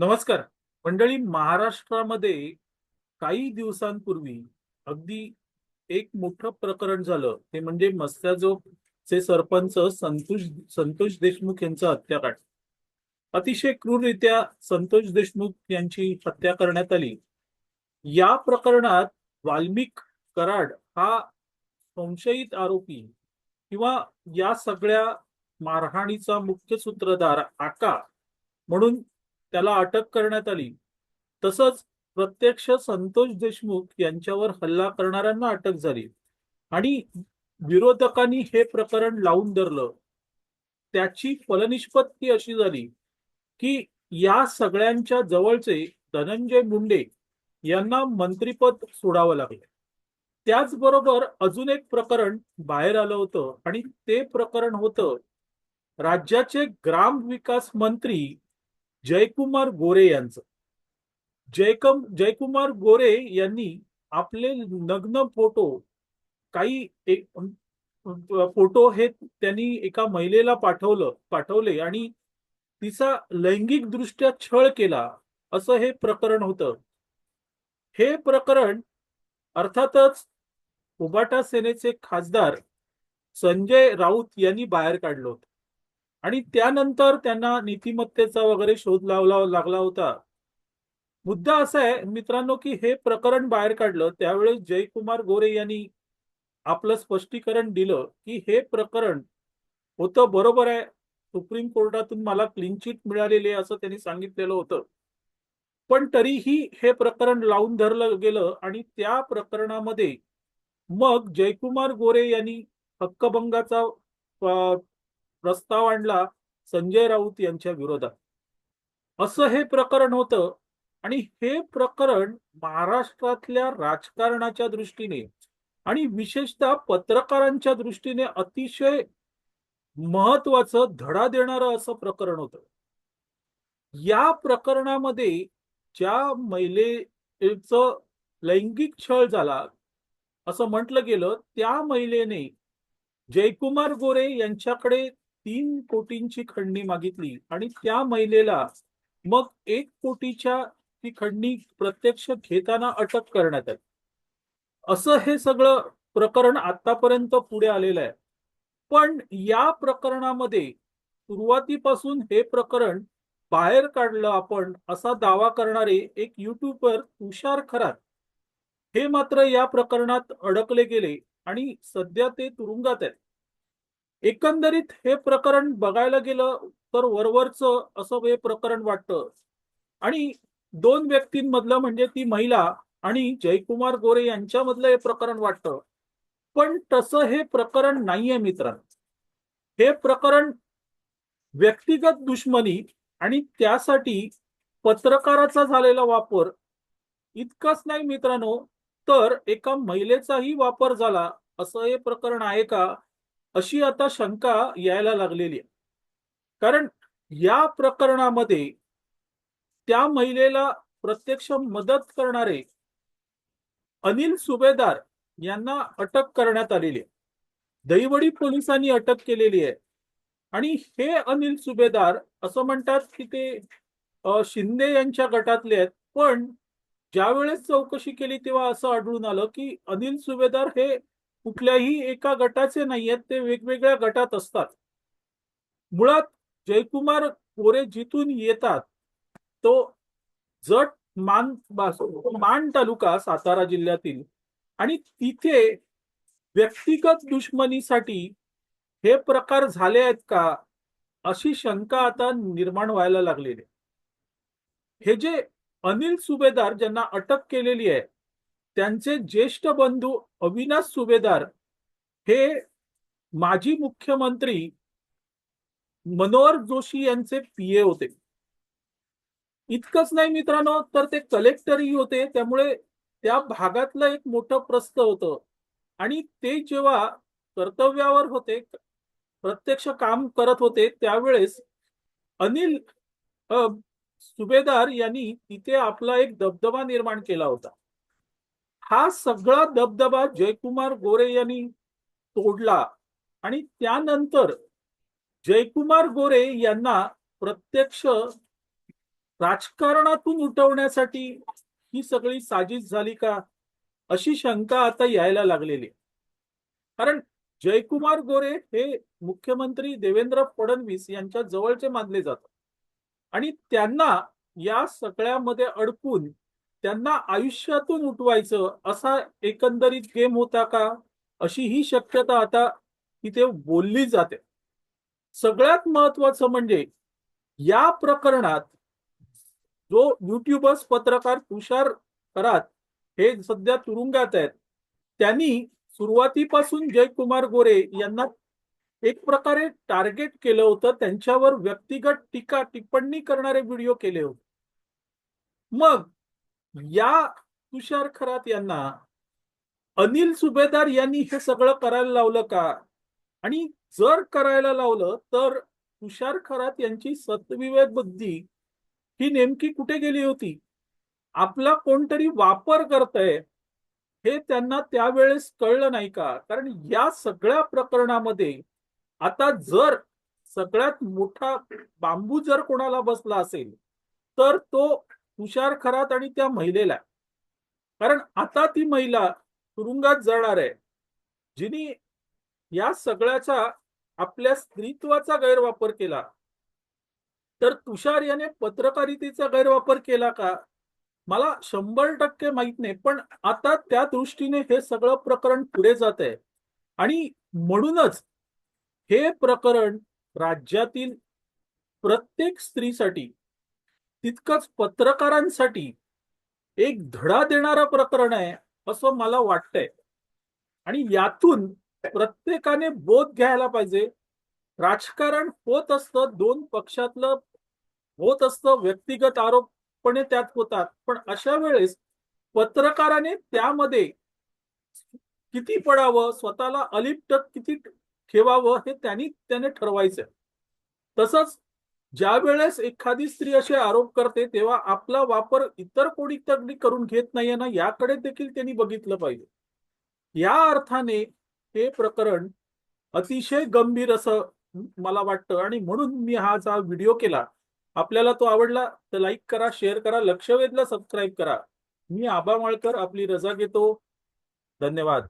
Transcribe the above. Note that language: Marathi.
नमस्कार. मंडळी महाराष्ट्रामध्ये काही दिवसांपूर्वी अगदी एक मोठं प्रकरण झालं. ते म्हणजे मस्त्याजोगचे सरपंच संतोष संतोष देशमुख यांचा हत्याकांड अतिशय क्रूररित्या संतोष देशमुख यांची हत्या करण्यात आली. या प्रकरणात वाल्मिक कराड हा संशयित आरोपी किंवा या सगळ्या मारहाणीचा मुख्य सूत्रधार आका म्हणून त्याला अटक करण्यात आली. तसंच प्रत्यक्ष संतोष देशमुख यांच्यावर हल्ला करणाऱ्यांना अटक झाली. आणि विरोधकांनी हे प्रकरण लावून धरलं. त्याची फलनिष्पत्ती अशी झाली की या सगळ्यांच्या जवळचे धनंजय मुंडे यांना मंत्रीपद सोडावं लागलं. त्याचबरोबर अजून एक प्रकरण बाहेर आलं होतं आणि ते प्रकरण होतं राज्याचे ग्राम विकास मंत्री जयकुमार गोरे यांचं. जयकम जयकुमार गोरे यांनी आपले नग्न फोटो काही एक फोटो हे त्यांनी एका महिलेला पाठवलं पाठवले आणि तिचा लैंगिक दृष्ट्या छळ केला असं हे प्रकरण होतं. हे प्रकरण अर्थातच उबाटा सेनेचे खासदार संजय राऊत यांनी बाहेर काढलं होतं. आणि त्यानंतर त्यांना नीतिमत्तेचा वगैरे शोध लावला लागला होता. मुद्दा असा आहे मित्रांनो की हे प्रकरण बाहेर काढलं त्यावेळेस जयकुमार गोरे यांनी आपलं स्पष्टीकरण दिलं की हे प्रकरण होतं बरोबर आहे सुप्रीम कोर्टातून मला क्लीन चिट मिळालेली आहे असं त्यांनी सांगितलेलं होतं. पण तरीही हे प्रकरण लावून धरलं गेलं आणि त्या प्रकरणामध्ये मग जयकुमार गोरे यांनी हक्कभंगाचा प्रस्ताव आणला संजय राऊत यांच्या विरोधात. असं हे प्रकरण होतं आणि हे प्रकरण महाराष्ट्रातल्या राजकारणाच्या दृष्टीने आणि विशेषतः पत्रकारांच्या दृष्टीने अतिशय महत्वाचं धडा देणारं असं प्रकरण होतं. या प्रकरणामध्ये ज्या महिलेचं लैंगिक छळ झाला असं म्हटलं गेलं त्या महिलेने जयकुमार गोरे यांच्याकडे तीन कोटींची खंडणी मागितली आणि त्या महिलेला मग एक कोटीच्या ती खंडणी प्रत्यक्ष घेताना अटक करण्यात आली. असं हे सगळं प्रकरण आतापर्यंत पुढे आलेलं आहे. पण या प्रकरणामध्ये सुरुवातीपासून हे प्रकरण बाहेर काढलं आपण असा दावा करणारे एक युट्यूबर तुषार खरात हे मात्र या प्रकरणात अडकले गेले आणि सध्या ते तुरुंगात आहेत. एकंदरीत हे प्रकरण बघायला गेलं तर वरवरचं असं हे प्रकरण वाटतं. आणि दोन व्यक्तींमधलं म्हणजे ती महिला आणि जयकुमार गोरे यांच्यामधलं हे प्रकरण वाटतं. पण तसं हे प्रकरण नाहीये मित्रांनो. हे प्रकरण व्यक्तिगत दुश्मनी आणि त्यासाठी पत्रकाराचा झालेला वापर इतकाच नाही मित्रांनो तर एका महिलेचाही वापर झाला असं हे प्रकरण आहे का? अशी आता शंका यायला लागलेली आहे. कारण या प्रकरणामध्ये त्या महिलेला प्रत्यक्ष मदत करणारे अनिल सुभेदार यांना अटक करण्यात आलेली आहे. दहिवडी पोलिसांनी अटक केलेली आहे. आणि हे अनिल सुभेदार असं म्हणतात की ते शिंदे यांच्या गटातले आहेत. पण ज्यावेळेस चौकशी केली तेव्हा असं आढळून आलं की अनिल सुभेदार हे कुठल्याही एका गटाचे नाही आहेत ते वेगवेगळ्या गटात असतात. मुळात जयकुमार गोरे जिथून येतात तो जट मान मान तालुका सातारा जिल्ह्यातील आणि तिथे व्यक्तिगत दुश्मनीसाठी हे प्रकार झाले आहेत का अशी शंका आता निर्माण व्हायला लागलेली हे जे अनिल सुभेदार ज्यांना अटक केलेली आहे त्यांचे ज्येष्ठ बंधू अविनाश सुभेदार हे माजी मुख्यमंत्री मनोहर जोशी यांचे पीए होते. इतकंच नाही मित्रांनो तर ते कलेक्टरही होते. त्यामुळे त्या भागातलं एक मोठं प्रस्त होतं. आणि ते जेव्हा कर्तव्यावर होते प्रत्यक्ष काम करत होते त्यावेळेस अनिल सुभेदार यांनी तिथे आपला एक दबदबा निर्माण केला होता. हा सगळा दबदबा जयकुमार गोरे यांनी तोडला. आणि त्यानंतर जयकुमार गोरे यांना प्रत्यक्ष राजकारणातून उठवण्यासाठी ही सगळी साजिश झाली का? अशी शंका आता यायला लागलेली आहे. कारण जयकुमार गोरे हे मुख्यमंत्री देवेंद्र फडणवीस यांच्या जवळचे मानले जातात. आणि त्यांना या सगळ्यामध्ये अडकून त्यांना आयुष्यातून उठवायचं असा एकंदरीत गेम होता का? अशी ही शक्यता आता तिथे बोलली जाते. सगळ्यात महत्वाचं म्हणजे या प्रकरणात जो युट्यूबर्स पत्रकार तुषार करात हे सध्या तुरुंगात आहेत त्यांनी सुरुवातीपासून जयकुमार गोरे यांना एक प्रकारे टार्गेट केलं होतं. त्यांच्यावर व्यक्तिगत टीका टिप्पणी करणारे व्हिडिओ केले होते. मग या तुषार खरात यांना अनिल सुभेदार यांनी हे सगळं करायला लावलं का? आणि जर करायला लावलं तर तुषार खरात यांची सतविवेक बुद्धी ही नेमकी कुठे गेली होती? आपला कोणतरी वापर करतय हे त्यांना त्यावेळेस कळलं नाही का? कारण या सगळ्या प्रकरणामध्ये आता जर सगळ्यात मोठा बांबू जर कोणाला बसला असेल तर तो तुषार खरात आणि त्या महिलेला. कारण आता ती महिला तुरुंगात जाणार आहे. जिने या सगळ्याचा आपल्या स्त्रीत्वाचा गैरवापर केला. तर तुषार याने पत्रकारितेचा गैरवापर केला का? मला शंभर टक्के माहीत नाही पण आता त्या दृष्टीने हे सगळं प्रकरण पुढे जात आहे. आणि म्हणूनच हे प्रकरण राज्यातील प्रत्येक स्त्रीसाठी तितकंच पत्रकारांसाठी एक धडा देणारं प्रकरण आहे असं मला वाटतंय. आणि यातून प्रत्येकाने बोध घ्यायला पाहिजे. राजकारण होत असतं दोन पक्षातलं होत असतं व्यक्तिगत आरोपपणे त्यात होतात. पण अशा वेळेस पत्रकाराने त्यामध्ये किती पडावं स्वतःला अलिप्त किती ठेवावं हे त्यांनी त्याने ठरवायचं. तसंच ज्या वेळेस एखादी स्त्री असे आरोप करते तेव्हा आपला वापर इतर कोणी तगडी करून घेत नाहीये ना याकडे देखील त्यांनी बघितलं पाहिजे. या अर्थाने हे प्रकरण अतिशय गंभीर असं मला वाटतं आणि म्हणून मी हा जा व्हिडिओ केला. आपल्याला तो आवडला तर लाईक करा शेअर करा लक्ष वेधला सबस्क्राईब करा. मी आबा माळकर आपली रजा घेतो. धन्यवाद.